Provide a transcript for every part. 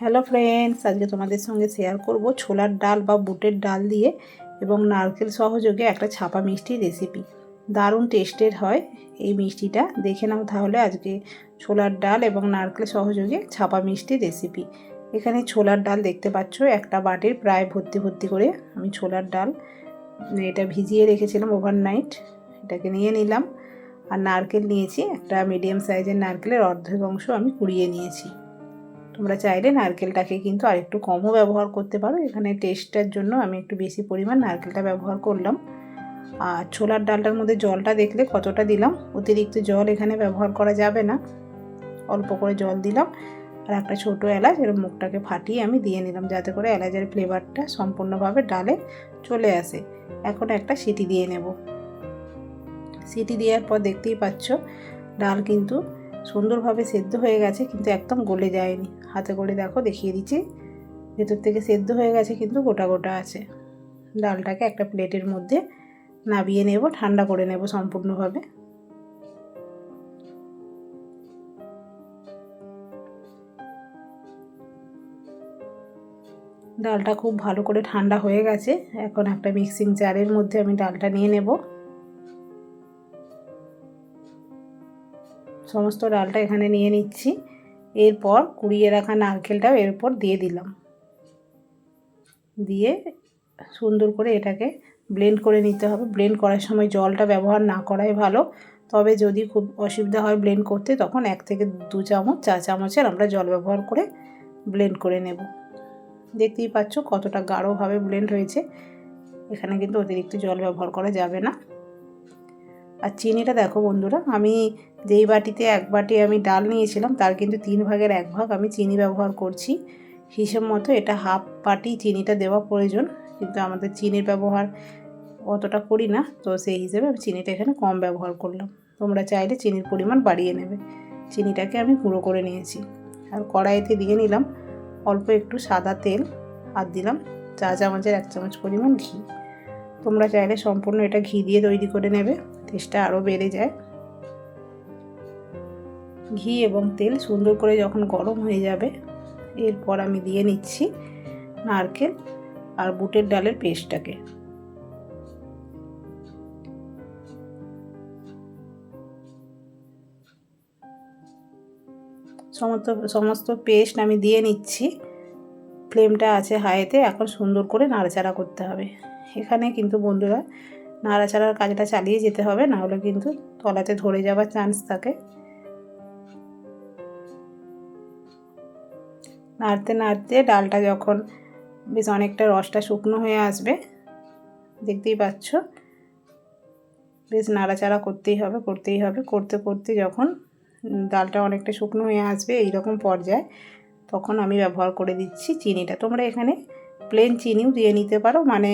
Hello friends, আজকে তোমাদের সঙ্গে শেয়ার করব ছোলার ডাল বা বুটের ডাল দিয়ে এবং নারকেল সহযোগে একটা ছাপা মিষ্টি রেসিপি দারুণ টেস্টের হয় এই মিষ্টিটা। দেখে নাও তাহলে আজকে ছোলার ডাল এবং নারকেল সহযোগে ছাপা মিষ্টি রেসিপি এখানে ছোলার ডাল দেখতে পাচ্ছ, একটা বাটির প্রায় ভর্তি ভর্তি করে আমি ছোলার ডাল, এটা ভিজিয়ে রেখেছিলাম ওভারনাইট এটাকে নিয়ে নিলাম। আর নারকেল নিয়েছি, একটা মিডিয়াম সাইজের নারকেলের অর্ধেক অংশ আমি কুড়িয়ে নিয়েছি। তোমরা চাইলে নারকেলটাকে কিন্তু আরেকটু কমও ব্যবহার করতে পারো। এখানে টেস্টের জন্য আমি একটু বেশি পরিমাণ নারকেলটা ব্যবহার করলাম। আর ছোলার ডালটার মধ্যে জলটা দেখলে কতটা দিলাম? অতিরিক্ত জল এখানে ব্যবহার করা যাবে না। অল্প করে জল দিলাম। আর একটা ছোটো এলাচ, এর মুখটাকে ফাটিয়ে আমি দিয়ে নিলাম যাতে করে এলাচের ফ্লেভারটা সম্পূর্ণভাবে ডালে চলে আসে। এখন একটা সিটি দিয়ে নেব। সিটি দেওয়ার পর দেখতেই পাচ্ছ, ডাল কিন্তু সুন্দরভাবে সেদ্ধ হয়ে গেছে, কিন্তু একদম গলে যায়নি। হাতে করে দেখো, দেখিয়ে দিচ্ছি। ভেতর থেকে সেদ্ধ হয়ে গেছে, কিন্তু গোটা গোটা আছে। ডালটাকে একটা প্লেটের মধ্যে নাবিয়ে নেব, ঠান্ডা করে নেব সম্পূর্ণভাবে। ডালটা খুব ভালো করে ঠান্ডা হয়ে গেছে। এখন একটা মিক্সিং জারের মধ্যে আমি ডালটা নিয়ে নেব। সমস্ত ডালটা এখানে নিয়ে নিচ্ছি। এরপর কুড়িয়ে রাখা নারকেলটাও এরপর দিয়ে দিলাম। দিয়ে সুন্দর করে এটাকে ব্লেন্ড করে নিতে হবে। ব্লেন্ড করার সময় জলটা ব্যবহার না করাই ভালো। তবে যদি খুব অসুবিধা হয় ব্লেন্ড করতে, তখন এক থেকে দু চামচ চা চামচের আমরা জল ব্যবহার করে ব্লেন্ড করে নেব। দেখতেই পাচ্ছ কতটা গাঢ়ভাবে ব্লেন্ড হয়েছে। এখানে কিন্তু অতিরিক্ত জল ব্যবহার করা যাবে না। আর চিনিটা দেখো বন্ধুরা, আমি যেই বাটিতে এক বাটি আমি ডাল নিয়েছিলাম, তার কিন্তু তিন ভাগের এক ভাগ আমি চিনি ব্যবহার করছি। হিসেব মতো এটা হাফ বাটি চিনিটা দেওয়া প্রয়োজন, কিন্তু আমাদের চিনির ব্যবহার অতটা করি না, তো সেই হিসেবে আমি চিনিটা এখানে কম ব্যবহার করলাম। তোমরা চাইলে চিনির পরিমাণ বাড়িয়ে নেবে। চিনিটাকে আমি গুঁড়ো করে নিয়েছি। আর কড়াইতে দিয়ে নিলাম অল্প একটু সাদা তেল আর দিলাম চা চামচের এক চামচ পরিমাণ ঘি। তোমরা চাইলে সম্পূর্ণ এটা ঘি দিয়ে তৈরি করে নেবে, টেস্টটা আরও বেড়ে যায়। ঘি এবং তেল সুন্দর করে যখন গরম হয়ে যাবে, এরপর আমি দিয়ে নিচ্ছি নারকেল আর বুটের ডালের পেস্টটাকে। সমস্ত সমস্ত পেস্ট আমি দিয়ে নিচ্ছি। ফ্লেমটা আছে হাইতে, এখন সুন্দর করে নাড়াচাড়া করতে হবে। এখানে কিন্তু বন্ধুরা, নাড়াচাড়ার কাজটা চালিয়ে যেতে হবে, নাহলে কিন্তু তলাতে ধরে যাওয়ার চান্স থাকে। নাড়তে নাড়তে ডালটা যখন বেশ অনেকটা রসটা শুকনো হয়ে আসবে, দেখতেই পাচ্ছ, বেশ নাড়াচাড়া করতেই হবে করতেই হবে, করতে করতে যখন ডালটা অনেকটা শুকনো হয়ে আসবে এই রকম পর্যায়ে তখন আমি ব্যবহার করে দিচ্ছি চিনিটা। তোমরা এখানে প্লেন চিনিও দিয়ে নিতে পারো মানে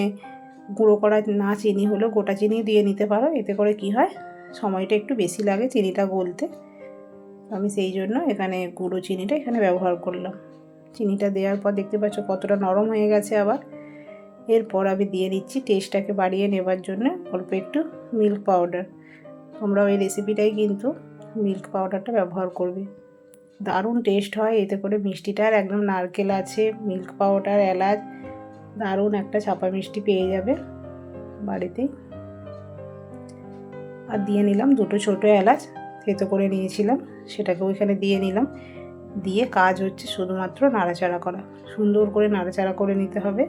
গুঁড়ো করা না চিনি হলেও গোটা চিনি দিয়ে নিতে পারো, এতে করে কি হয়, সময়টা একটু বেশি লাগে চিনিটা গলতে। আমি সেই জন্য এখানে গুঁড়ো চিনিটা এখানে ব্যবহার করলাম। চিনিটা দেওয়ার পর দেখতে পাচ্ছ কতটা নরম হয়ে গেছে আবার। এরপর আমি দিয়ে দিচ্ছি টেস্টটাকে বাড়িয়ে নেবার জন্য অল্প একটু মিল্ক পাউডার তোমরা ওই রেসিপিটাই কিন্তু মিল্ক পাউডারটা ব্যবহার করবে। দারুণ টেস্ট হয়, এতে করে মিষ্টিটার একদম নারকেল আছে মিল্ক পাউডার এলাচ, দারুণ একটা ছাপা মিষ্টি পেয়ে যাবে বাড়িতেই। আর দিয়ে নিলাম দুটো ছোটো এলাচ, থেতো করে নিয়েছিলাম সেটাকে ওইখানে দিয়ে নিলাম। দিয়ে কাজ হচ্ছে শুধুমাত্র নাড়াচাড়া করা। সুন্দর করে নাড়াচাড়া করে নিতে হবে।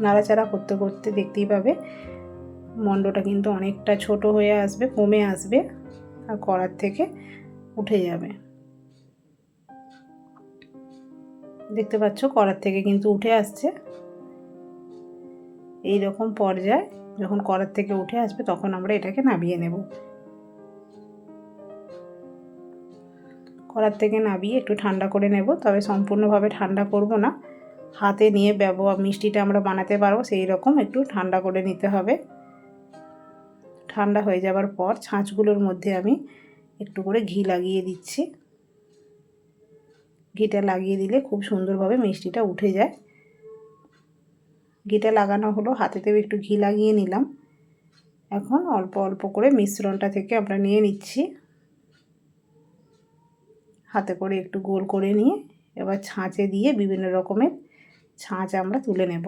নাড়াচাড়া করতে করতে দেখতেই পাবে মণ্ডটা কিন্তু অনেকটা ছোট হয়ে আসবে, কমে আসবে আর করার থেকে উঠে যাবে। দেখতে পাচ্ছ করার থেকে কিন্তু উঠে আসছে। এই রকম পর্যায়ে যখন করার থেকে উঠে আসবে তখন আমরা এটাকে নামিয়ে নেব। কড়ার থেকে নামিয়ে একটু ঠান্ডা করে নেব, তবে সম্পূর্ণভাবে ঠান্ডা করব না। হাতে নিয়ে ব্যবহার মিষ্টিটা আমরা বানাতে পারব, সেই রকম একটু ঠান্ডা করে নিতে হবে। ঠান্ডা হয়ে যাবার পর ছাঁচগুলোর মধ্যে আমি একটু করে ঘি লাগিয়ে দিচ্ছি। ঘিটা লাগিয়ে দিলে খুব সুন্দরভাবে মিষ্টিটা উঠে যায়। ঘিটা লাগানো হলো, হাতেতেও একটু ঘি লাগিয়ে নিলাম। এখন অল্প অল্প করে মিশ্রণটা থেকে আমরা নিয়ে নিচ্ছি। হাতে করে একটু গোল করে নিয়ে এবার ছাঁচে দিয়ে বিভিন্ন রকমের ছাঁচ আমরা তুলে নেব।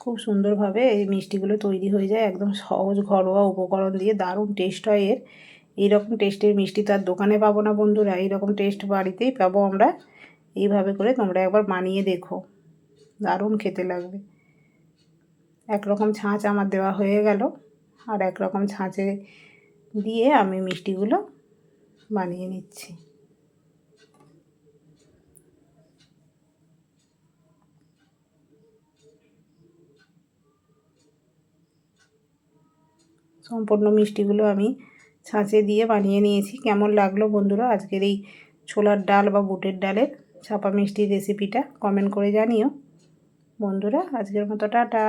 খুব সুন্দরভাবে এই মিষ্টিগুলো তৈরি হয়ে যায়, একদম সহজ ঘরোয়া উপকরণ দিয়ে, দারুণ টেস্ট হয় এর। এইরকম টেস্টের মিষ্টি তো আর দোকানে পাবো না বন্ধুরা, এইরকম টেস্ট বাড়িতেই পাবো আমরা। এইভাবে করে তোমরা একবার বানিয়ে দেখো, দারুণ খেতে লাগবে। একরকম ছাঁচ আমার দেওয়া হয়ে গেল। আর একরকম ছাঁচে দিয়ে আমি মিষ্টিগুলো বানিয়ে নিচ্ছি। সম্পূর্ণ মিষ্টিগুলো আমি ছাঁচে দিয়ে বানিয়ে নিয়েছি। কেমন লাগল বন্ধুরা আজকের এই ছোলার ডাল বা বুটের ডালের ছাপা মিষ্টির রেসিপিটা কমেন্ট করে জানিও। বন্ধুরা আজকের মতো টাটা।